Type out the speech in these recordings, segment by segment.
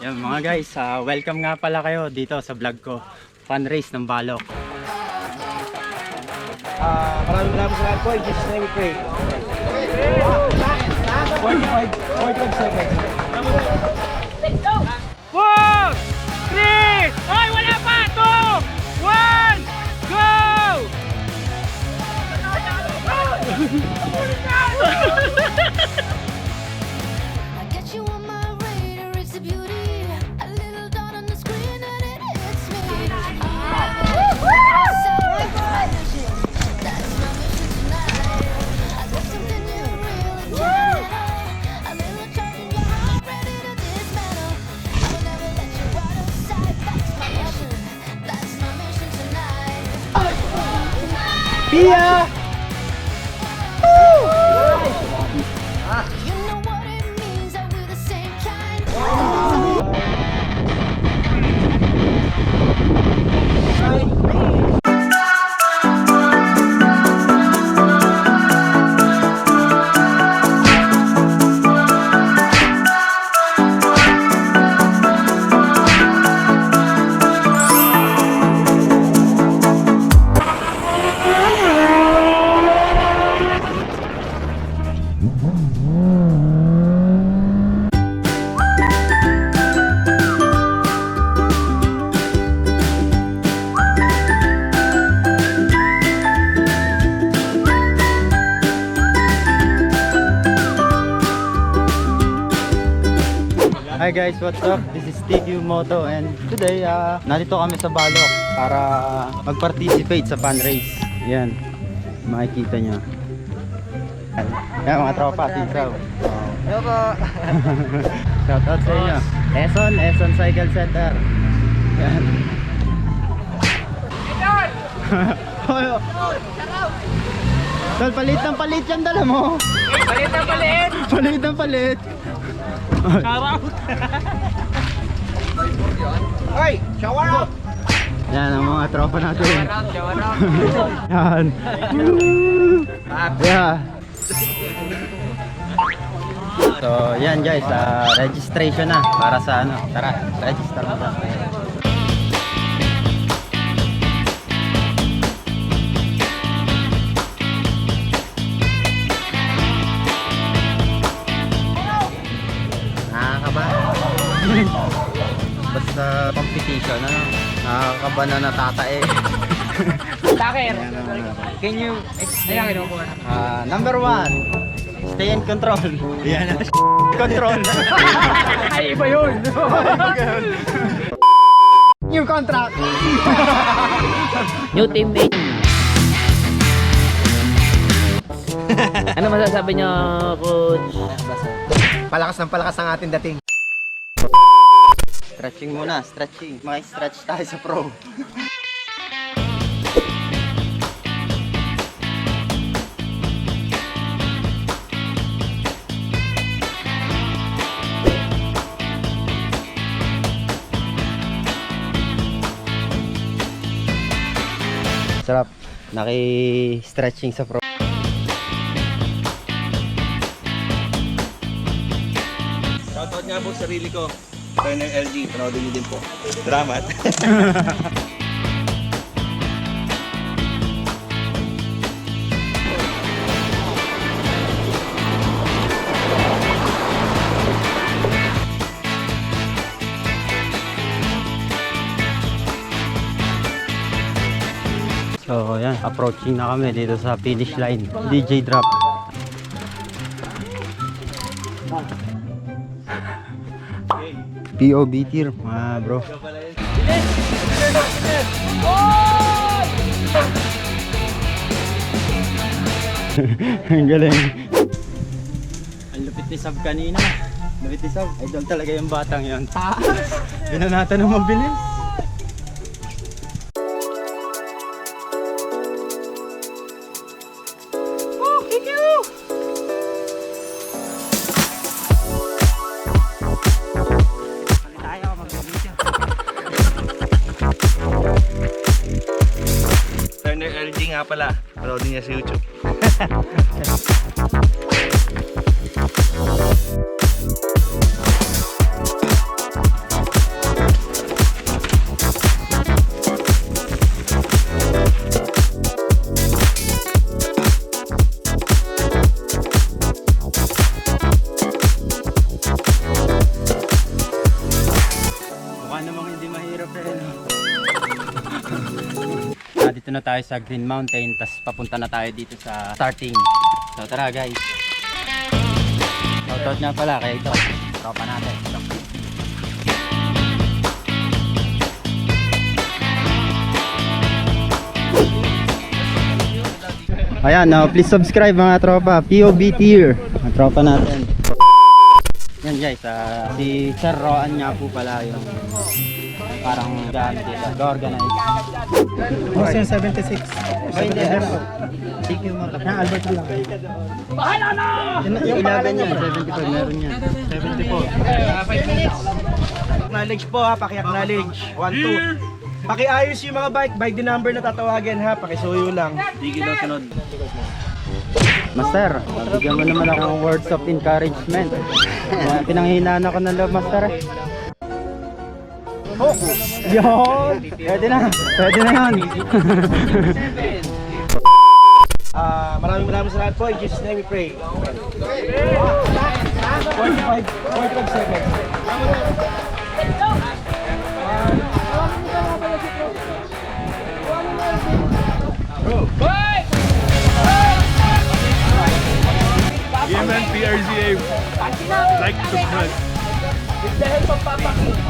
Yan mga guys, ah, welcome nga pala kayo dito sa vlog ko. Fun race ng balok. Ah, maraming maraming salamat po. In Jesus' name we pray. 45, 45 seconds. Hi guys, what's up? This is TQ Moto and today ah nandito kami sa Balok para mag-participate sa fun race. Yan, makikita nyo. Yan, Yan, mga tropa, tinsaw. Oh. Hello po. Shout out sa inyo. Eson, Eson Cycle Center. Yan. Tol, palit ng palit yung dala mo. Palit na palit! Palit ng palit. Shout Ay, shower out. Yan ang mga tropa natin. Yan. Yeah. So, yan guys, ah, registration na para sa ano. Tara, register mo Basta competition, ano? Nakakaba na natatae. Taker! Can you explain? Ah, number one, stay in control. Yan na. control. Ay, iba yun! New contract. New teammate. ano masasabi niyo, coach? Palakas ng palakas ang ating dating. Stretching muna, stretching. Maki-stretch tayo sa pro. Sarap. Naki-stretching sa pro. Shoutout nga po sa sarili ko. Turner LG, panoodin niyo din po. Salamat. So, yan. Approaching na kami dito sa finish line. DJ drop. POB tier, mga bro. Ang galing. Ang lupit ni Sab kanina. Lupit ni Sab. Idol talaga yung batang yan. Taas! Binanatan ng mabilis. Tayo sa Green Mountain, tas papunta na tayo dito sa starting. So tara guys. Shoutout nga pala kay ito, tropa natin. Ayan, now please subscribe mga tropa, POB tier, mga tropa natin. Yan guys, ah, si Sir Roan nga po pala yung parang gamit dito, organize. Ocean 76. Ba hindi? Thank you mga Na, Albert na lang. Yung 11 yan, 75 meron yan. 74. Acknowledge po ha, paki-acknowledge. 1, 2. Paki-ayos yung mga bike, bike din number na tatawagin ha, pakisuyo lang. Sige daw sunod. Master, bigyan mo naman ako ng words of encouragement. Pinanghinaan ako ng love, Master. Oh, yun! Pwede na, pwede na yun. Ah, maraming maraming salamat po. In Jesus' name we pray. 45, 45 seconds. Man, PRZA. Like to subscribe. Get you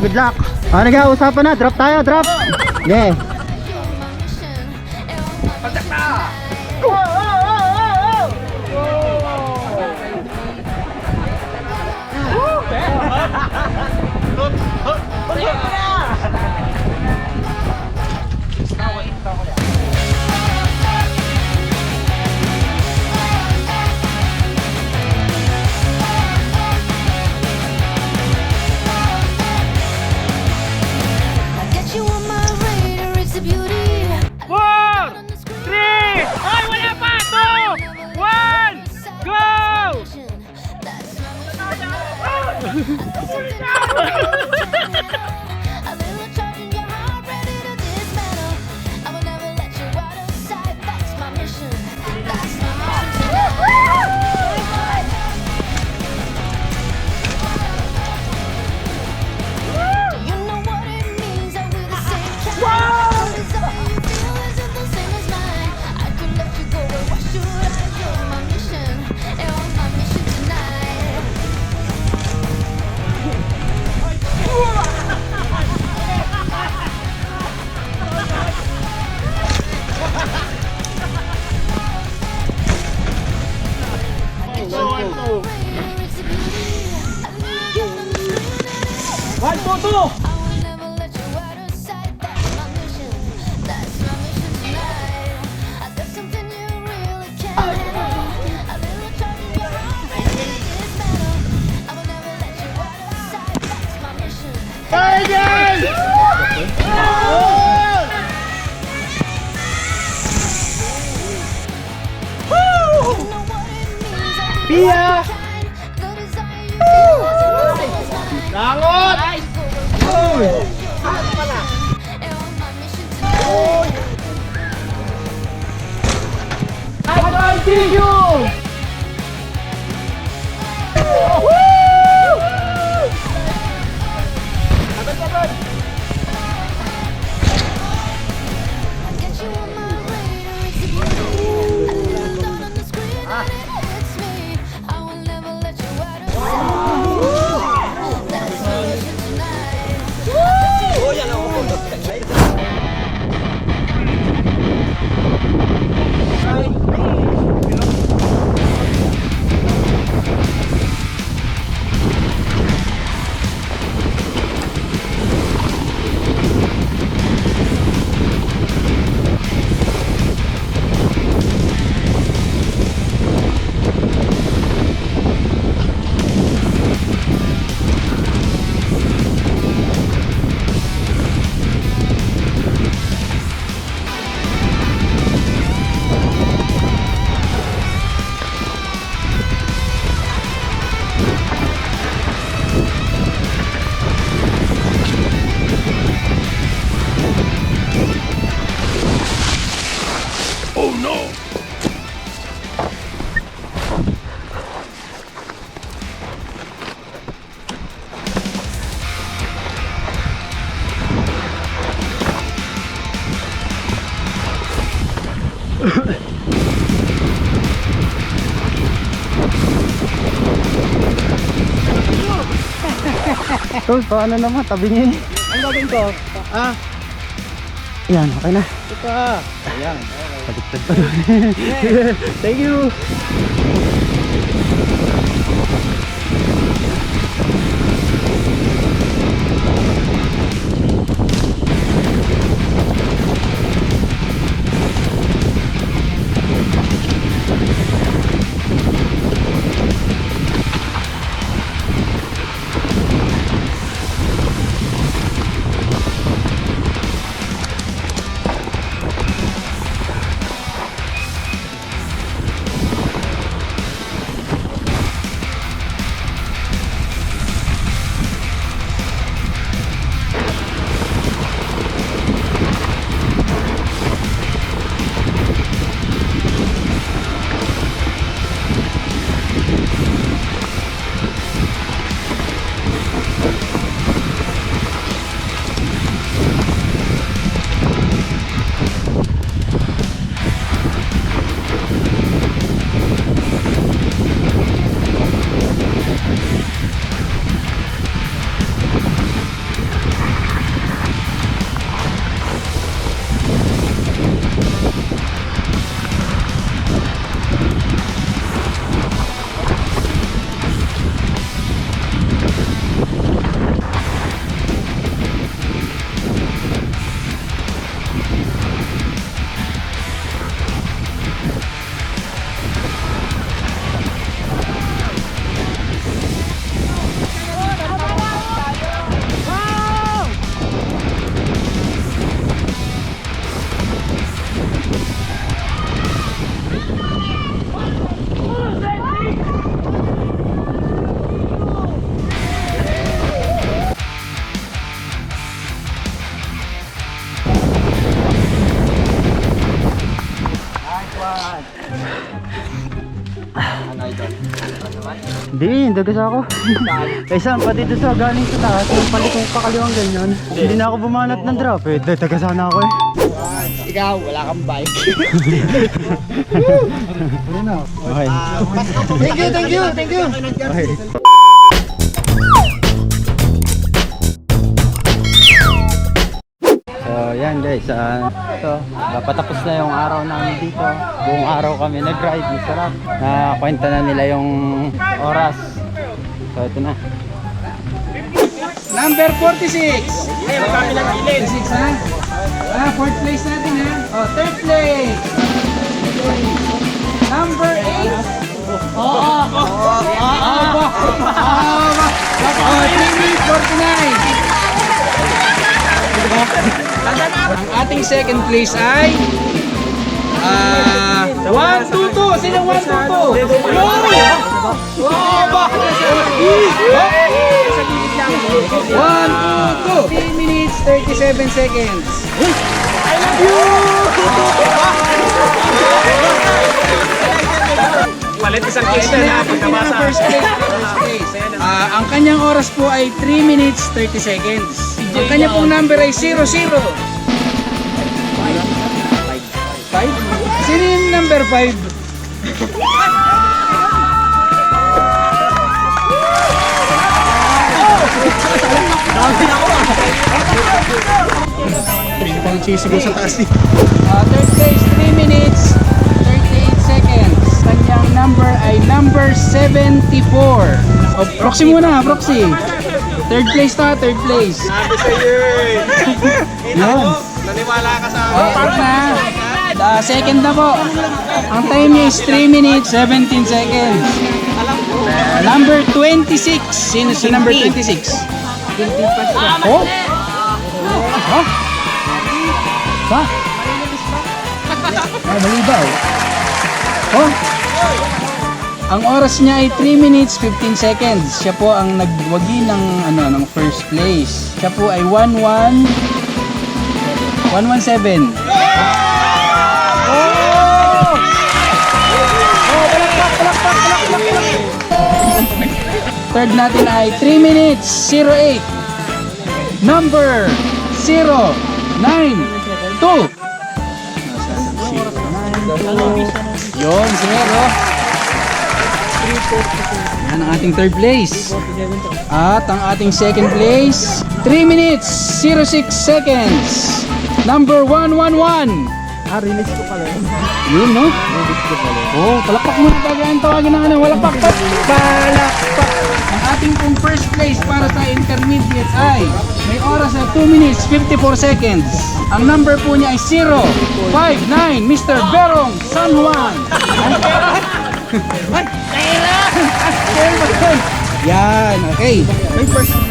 good luck. Ano nga, usapan na. Drop tayo, drop. Yeah. Oh, เปียดังอดโอ้ยไอ้ตอนที่อยู่ paano naman? Tabi niya eh. Ang gagawin ko? Ah, Yan, okay na. ito ka. Ayan. Baliktad pa doon. Thank you. Dagas ako. eh saan pa dito sa galing sa taas, yung palikong kakaliwang ganyan. Hindi na ako bumanat ng drop eh. Dagas sana ako eh. Ikaw, wala kang bike. Okay. thank you, thank you, thank you. Okay. So yan guys, ah, ito, patapos na yung araw namin dito. Buong araw kami nag-ride, masarap. Nakakwenta na nila yung oras. So ito na. Number 46. Ay, magkami ng kilid. 46 ha? Ah, fourth place natin ha. Oh, third place. Number 8. Oo. Oo. Oo. Oh, 3 minutes 49. Ang ating second place ay Ah, 1 2 2. Sino 1 2 2? Wow! ba? 1 2 2. 3 minutes 37 seconds. I love you! Palit isang case na pinaka first place. First place. Ah, ang kanyang oras po ay 3 minutes 30 seconds. Ang kanya pong number ay 00. 5? Sino yung number 5? Pang sisigaw sa taas ni. Ah, third place 3 minutes 38 seconds. Kanyang number ay number 74. Oh, proxy muna, proxy. Third place na, third place. Sabi sa iyo eh. Yun. Naniwala ka sa Oh, part na. Ah, second na po. Ang time niya is 3 minutes 17 seconds. Number 26. Sino si number 26? Oh? Ha? Ha? Ay, mali ba? Oh? Ang oras niya ay 3 minutes 15 seconds. Siya po ang nagwagi ng ano ng first place. Siya po ay 11 117. Third natin ay 3 minutes 08. Number 092. Yun, zero. Yan ang ating third place. At ang ating second place, 3 minutes, 06 seconds. Number 111. Ah, release ko pala yun. Yun, no? Oh, palakpak muna bago ang tawagin ng ano. Wala pakpak. Palakpak. Ang ating pong first place para sa intermediate ay may oras na 2 minutes 54 seconds. Ang number po niya ay 059 Mr. Berong San Juan. Ay, kailan! Yan, okay. May first na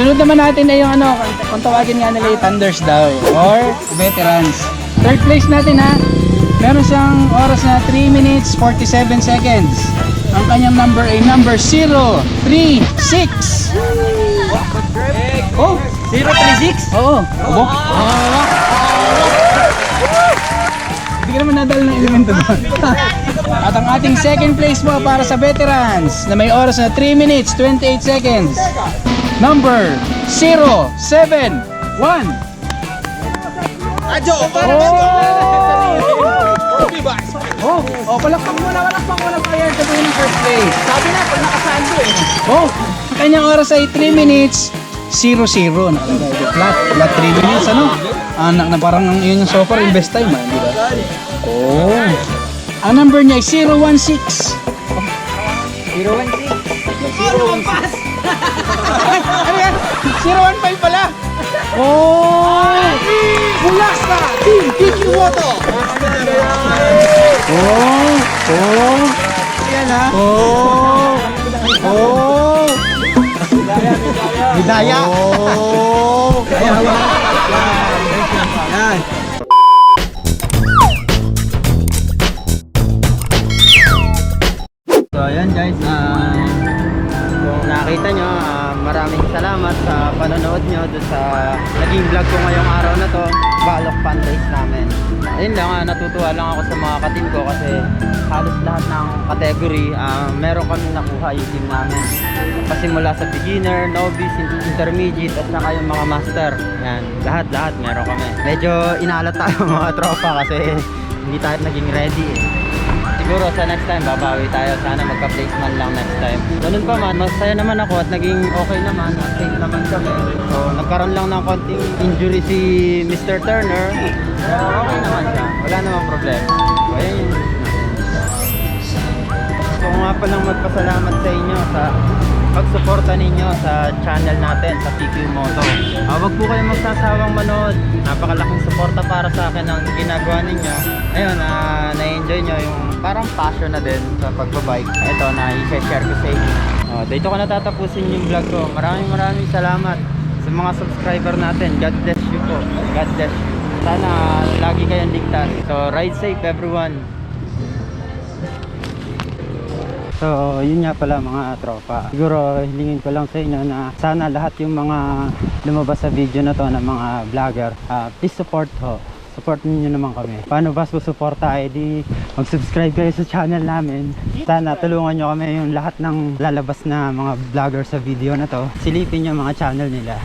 Sunod naman natin ay yung ano, kung tawagin nga nila yung Thunders daw or veterans. Third place natin ha. Meron siyang oras na 3 minutes 47 seconds. Ang kanyang number ay number 036. Oh, 036? oo. Abo. Hindi ka naman nadal ng elemento doon. At ang ating second place po para sa veterans na may oras na 3 minutes 28 seconds. Number 071. Adjo! Oh, oh, palakpak muna, palakpak muna prior to being first place. Sabi na, pag nakasando eh. Oh, ang kanyang oras ay 3 minutes 00 nakalagay. Flat, flat 3 minutes ano? Anak na parang yun yung so far yung best time ah, di ba? Oh. Ang number niya ay 016. 016. ano yan? 015 pala. Oh! Mula sa Team Vicky Woto. Oh! Oh! Yan ha. Oh! Oh! Bidaya. Oh! Yan. So ayan guys, ah, kung nakita nyo, ah, maraming salamat sa panonood nyo doon sa naging vlog ko ngayong araw na to, Balok Fundraise namin. Ayun lang, ah, natutuwa lang ako sa mga katim ko kasi halos lahat ng category, ah, meron kami nakuha yung team namin. Pasimula sa beginner, novice, in- intermediate, at saka yung mga master. Yan, lahat-lahat meron kami. Medyo inalat tayo mga tropa kasi hindi tayo naging ready eh. Siguro sa next time babawi tayo. Sana magka-placement lang next time. Ganun pa man, masaya naman ako at naging okay naman. At safe naman kami. So nagkaroon lang ng konting injury si Mr. Turner. Pero okay naman siya. Wala namang problema. So ayun ko nga palang magpasalamat sa inyo sa pagsuporta ninyo sa channel natin sa PQ Moto. Ah, wag po kayong magsasawang manood. Napakalaking suporta para sa akin ang ginagawa ninyo. Ayun, ah, na-enjoy nyo yung parang passion na din sa pagbabike. Ito, na i-share ko sa inyo. Oh, dito ko natatapusin yung vlog ko. Maraming maraming salamat sa mga subscriber natin. God bless you po. God bless you. Sana lagi kayong ligtas. So, ride safe everyone. So, yun nga pala mga tropa. Siguro, hilingin ko lang sa inyo na sana lahat yung mga lumabas sa video na to ng mga vlogger, ah, please support ho. Support niyo naman kami. Paano ba susuporta? Eh di mag-subscribe kayo sa channel namin. Sana tulungan nyo kami yung lahat ng lalabas na mga vlogger sa video na to. Silipin yung mga channel nila.